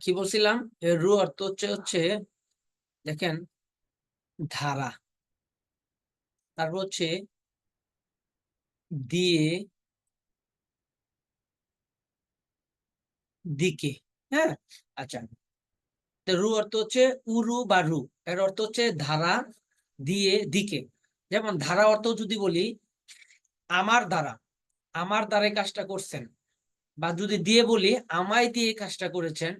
কি বলছিলাম? রু অর্থ হচ্ছে হচ্ছে, দেখেন, ধারা। তারপর হচ্ছে, দিয়ে দিকে হ্যাঁ? আচ্ছা। রু অর্থ হচ্ছে উরু বা রু। এর অর্থ হচ্ছে ধারা, দিয়ে, দিকে। যেমন ধারা অর্থ যদি বলি, আমার দ্বারা আমার দ্বারা এই কাজটা করছেন। বা যদি দিয়ে বলি, আমায় দিয়ে কাজটা করেছেন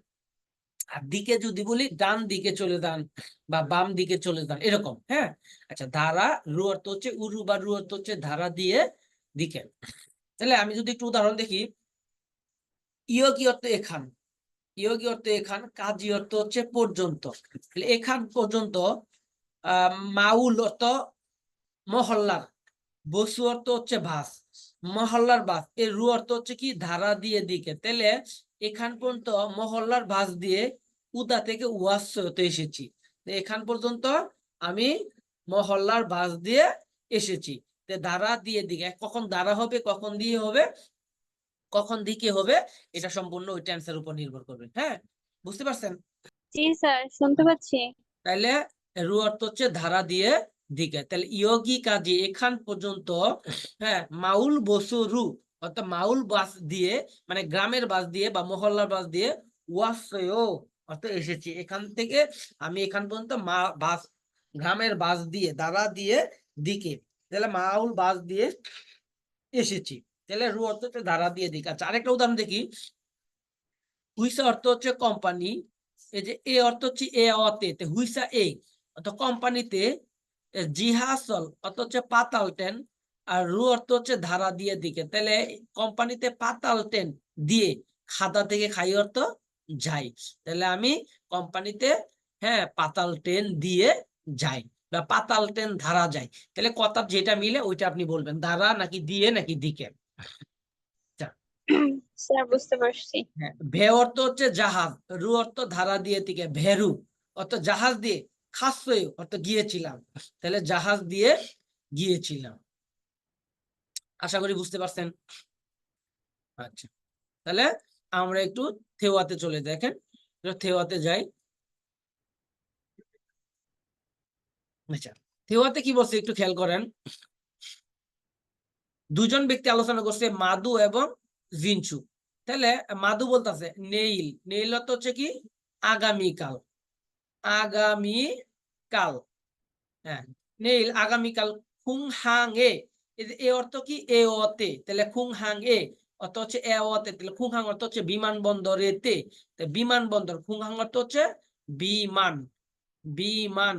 দিকে যদি বলি, ডান দিকে চলে যান বা বাম দিকে চলে যান, এরকম হ্যাঁ? আচ্ছা ধারা, রু অর্থ হচ্ছে উরু বা রু অর্থ হচ্ছে ধারা দিয়ে দিকে। তাহলে আমি যদি একটু উদাহরণ দেখি ইয় কি অর্থ এখান ইয় কি অর্থ এখান, কাজী অর্থ হচ্ছে পর্যন্ত। তাহলে এখান পর্যন্ত মাউল অর্থ মহল্লার, বসু অর্থ হচ্ছে ভাস মহল্লার বাস, এর রু অর্থ হচ্ছে কি? ধারা দিয়ে দিকে। তাহলে এখান পর্যন্ত মহল্লার বাস দিয়ে উদা থেকে ওয়াস হতে এসেছি। এখান পর্যন্ত আমি মহল্লার বাস দিয়ে এসেছি। দ্বারা দিয়ে দিকে কখন দ্বারা হবে কখন দিয়ে হবে কখন দিকে হবে এটা সম্পূর্ণ ওই টেন্সের উপর নির্ভর করবে হ্যাঁ? বুঝতে পারছেন? জি স্যার শুনতে পাচ্ছি। তাহলে রু অর্থ হচ্ছে ধারা দিয়ে দিকে। তাহলে ইয়োগী কাজে এখান পর্যন্ত হ্যাঁ মাউল বসু রু অর্থাৎ মাউল বাস দিয়ে মানে গ্রামের বাস দিয়ে বা মহল্লার বাস দিয়ে ওয়াসও অর্থাৎ এসেছি। এখান থেকে আমি এখান পর্যন্ত মা বাস, গ্রামের বাস দিয়ে দ্বারা দিয়ে দিকে, তাহলে মাউল বাস দিয়ে এসেছি। তাহলে রু অর্থ হচ্ছে দ্বারা দিয়ে দিকে। আচ্ছা আরেকটা উদাহরণ দেখি। হুইসা অর্থ হচ্ছে কোম্পানি এই যে এ অর্থ হচ্ছে এ অতে হুইসা এ, অর্থাৎ কোম্পানিতে জিহাসল অর্থ হচ্ছে পাতাল টেন আর রু অর্থ হচ্ছে ধারা দিয়ে দিকে। তাহলে কোম্পানিতে পাতাল টেন দিয়ে খাতা থেকে খাই অর্থ যাই। তাহলে আমি কোম্পানিতে হ্যাঁ পাতাল টেন দিয়ে যাই বা পাতাল টেন ধারা যায় তাহলে কথা যেটা মিলে ওইটা আপনি বলবেন ধারা নাকি দিয়ে নাকি দিকে। স্যার বুঝতে পারছি। হ্যাঁ ভে অর্থ হচ্ছে জাহাজ রু অর্থ ধারা দিয়ে থেকে ভেরু অর্থ জাহাজ দিয়ে খাসই অর্থ গিয়েছিলাম। তাহলে জাহাজ দিয়ে গিয়েছিলাম। আশা করি বুঝতে পারছেন। আচ্ছা তাহলে আমরা একটু থেওয়াতে চলে দেখেন। থেওয়াতে যাই। আচ্ছা থেওয়াতে কি বলছে একটু খেয়াল করেন। দুজন ব্যক্তি আলোচনা করছে মাদু এবং জিনচু তাহলে মাদু বলতেছে নেইল। নেইল অর্থ হচ্ছে কি? আগামীকাল আগামী কাল। হ্যাঁ নেইল আগামীকাল খুং হাং এ এ অর্থ কি? এ অতে তাহলে খুং হাং, এ। অর্থ হচ্ছে এ অতে তাহলে খুং হাং অর্থ হচ্ছে বিমানবন্দরেতে বিমানবন্দর খুং হাং অর্থ হচ্ছে বিমান। বিমান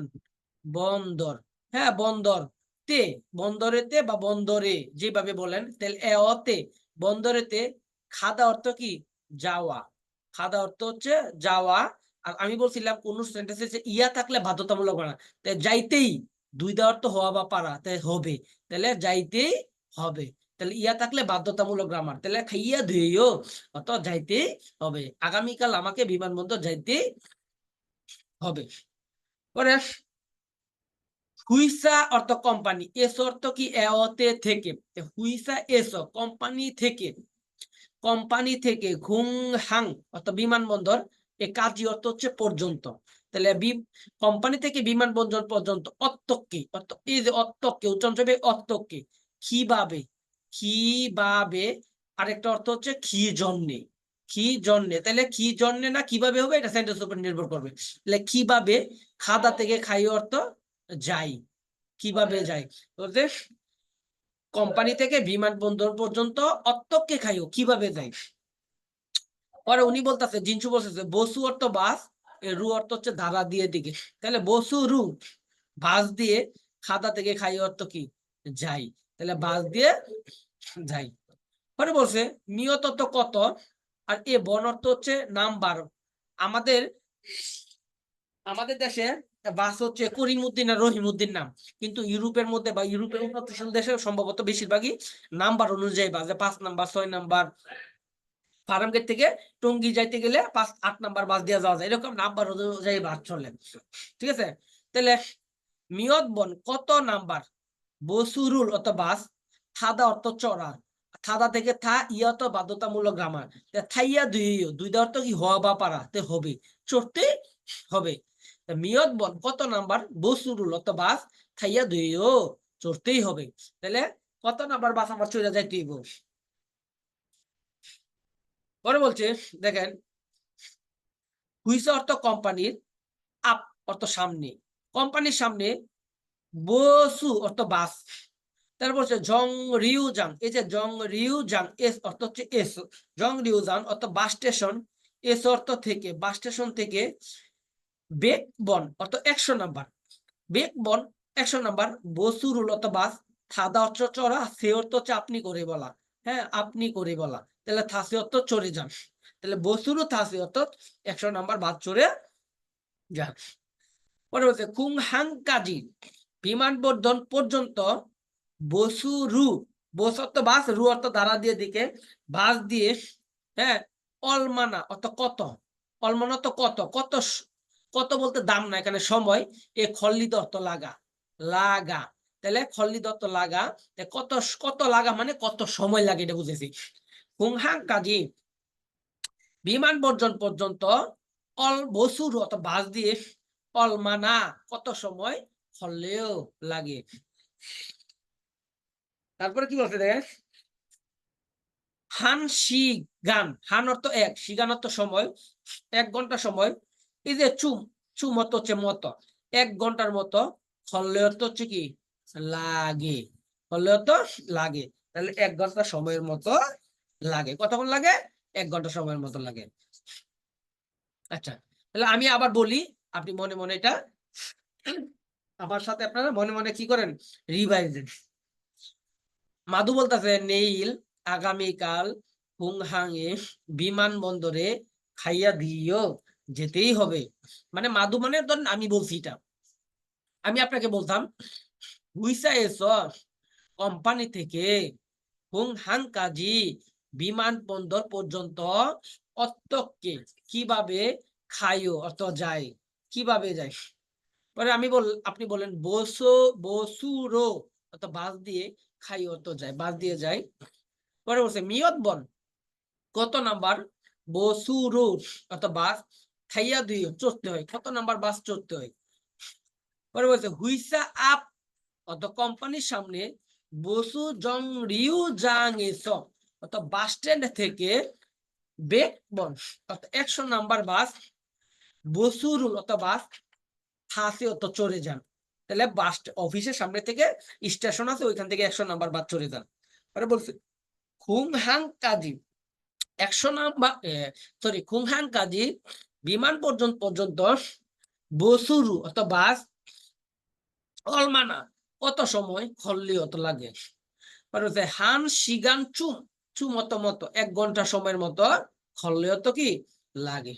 বন্দর। হ্যাঁ বন্দর তে। বন্দরেতে বা বন্দরে, যেভাবে বলেন। তাহলে এ অতে বন্দরেতে খাদা অর্থ কি? যাওয়া। খাদা অর্থ হচ্ছে যাওয়া। আর আমি বলছিলাম কোন সেন্টেন্সে ইয়া থাকলে বাধ্যতামূলক না। তাই যাইতেই দুই দা অর্থ হওয়া বা পারা, তাই হবে। তাহলে যাইতেই হবে। তাহলে ইয়া থাকলে বাধ্যতামূলক গ্রামার তাহলে খাইয়া ধুইও, অত যাইতেই হবে। আগামীকাল আমাকে বিমানবন্দর যাইতেই হবে। পরে, হুইসা অর্থ কোম্পানি এস অর্থ কি? এতে থেকে। হুইসা, এস কোম্পানি থেকে। কোম্পানি থেকে ঘুং হাং অর্থাৎ বিমানবন্দর, এ কাজী অর্থ হচ্ছে পর্যন্ত। তাহলে কোম্পানি থেকে বিমানবন্দর পর্যন্ত অত্যকে এই যে অত্যকে উচ্চারণ হবে অত্যকে কীভাবে কীভাবে আরেকটা অর্থ হচ্ছে কি জন্যে। কি জন্যে? তাহলে কি জন্যে না কীভাবে হবে? এটা সেন্টেন্স উপর নির্ভর করবে। তাহলে কীভাবে খাদা থেকে খাই অর্থ যাই। কীভাবে যাই? বলতে কোম্পানি থেকে বিমানবন্দর পর্যন্ত অত্যকে খাইও কীভাবে যাই? পরে উনি বলতেছে, জিনসু বলতেছে, বসু অর্থ বাস রু অর্থ হচ্ছে ধারা দিয়ে দিকে। তাহলে বসু রু বাস দিয়ে খাদা থেকে খাই অর্থ কি? যাই। তাহলে বাস দিয়ে যাই। পরে বলছে, নিয়ত তো কত? আর এ বন অর্থ হচ্ছে নাম্বার। আমাদের আমাদের দেশে বাস হচ্ছে করিমউদ্দিন আর রহিমউদ্দিন নাম। কিন্তু ইউরোপের মধ্যে বা ইউরোপের উন্নতশীল দেশে সম্ভবত বেশিরভাগই নাম্বার অনুযায়ী বাস পাঁচ নাম্বার, ছয় নাম্বার ফার্মগেট থেকে টঙ্গি যাইতে গেলে পাঁচ, আট নাম্বার বাস দিয়ে যাওয়া যায়। এরকম নাম্বার অনুযায়ী বাস চলে। ঠিক আছে? তাহলে মিয়ত বন কত নাম্বার? বসুরুল অত বাস সাদা অর্থ চড়া। থাদা থেকে থা, ইয়া তো বাধ্যতামূলক গ্রামার। থাইয়া দুই দুইটা অর্থ কি? হওয়া বা পারা। তে হবে। চড়তে হবে। মিয়ত বল কত নাম্বার? বসুরুল অত বাস থাইয়া দুই চড়তেই হবে। তাহলে কত নাম্বার বাস আমার চলে তুই পরে বলছে, দেখেন, হুইস অর্থ কোম্পানির আপ অর্থ সামনে, কোম্পানির সামনে বসু অর্থ বাস। তারপর হচ্ছে জং রিউ জাং, এই যে জং রিউ জাং, এস অর্থ হচ্ছে এস, জং রিউ জাং অর্থ বাস স্টেশন, এস অর্থ থেকে, বাস স্টেশন থেকে বেক বন অর্থ একশো নাম্বার বেক বন একশো নাম্বার বসুরুল অর্থ বাস থাদা অর্থ চড়া, সে অর্থ হচ্ছে আপনি করে বলা হ্যাঁ আপনি করে বলা। তাহলে থাসি অর্থ চড়ে যান। তাহলে বসুরু থাসি অর্থ একশো নাম্বার বাস চড়ে যান। পরে বলছে কুং হাং কাজি বিমানবন্দর পর্যন্ত বসু রু বস অর্থ বাস রু অর্থ দ্বারা দিয়ে দিকে, বাস দিয়ে হ্যাঁ অলমানা অর্থ কত? অলমানা অর্থ কত? কত কত বলতে দাম না, এখানে সময়, এ খল্লি দত্ত লাগা লাগা। তাহলে খল্লি দত্ত লাগা কত কত লাগা মানে কত সময় লাগে এটা বুঝেছি। হুংহাং কাজী বিমান বর্জন পর্যন্ত অল বসুর অত বাস দিয়ে অলমানা কত সময় হলেও লাগে। তারপরে কি বলছে দেখ হান শি গান হান অর্থ এক, শিগান অর্থ সময়, এক ঘণ্টা সময়। এই যে চুম চুম অর্থ হচ্ছে মতো, এক ঘণ্টার মতো হলে অর্থ হচ্ছে কি? লাগে হলে অর্থ লাগে। তাহলে এক ঘণ্টা সময়ের মতো লাগে। কতক্ষণ লাগে, এক ঘণ্টা সময়ের মতো লাগে। আচ্ছা তাহলে আমি আবার বলি, আপনি মনে মনে এটা, আমার সাথে আপনারা মনে মনে কি করেন? রিভাইজ মাধু বলতেছে, নেইল আগামীকাল হুংহাংয়ে বিমানবন্দরে খাইয়া দিও, যেতেই হবে। মানে মাধু মানে ধরেন আমি বলছি এটা। আমি আপনাকে বলতাম, হুইসা এসো, কোম্পানি থেকে হুংহাং কাজী বিমানবন্দর পর্যন্ত অত্যককে কীভাবে খাইও অত যায়? কীভাবে যায়? পরে আমি বল, আপনি বলেন, বসো, বসুরো অত বাস দিয়ে খাই অত যায়, বাস দিয়ে যায়। পরে বলছে মিয়ত বন কত নাম্বার? বসুরো অত বাস খাইয়া দিয়ে চড়তে হয়। কত নাম্বার বাস চড়তে হয়? পরে বলছে, হুইসা আপ অত কোম্পানির সামনে বসু জং রিউ জাং এস অত বাস স্ট্যান্ড থেকে বেক বন অত একশো নাম্বার বাস বসুরুল অত বাস হাসি অত চড়ে যান। তাহলে বাস অফিসের সামনে থেকে স্টেশন আছে, ওইখান থেকে একশো নাম্বার বাস চড়ে যান। পরে বলছে খুংহাং কাজী, একশো নাম্বার সরি খুংহাং কাজী, বিমান পর্যন্ত পর্যন্ত বসুরু অত বাস অলমানা কত সময় খল্লি অত লাগে? হান সিগান চুম চুম মতো মতো এক ঘণ্টা সময়ের মতো খল্লি তো কি লাগে।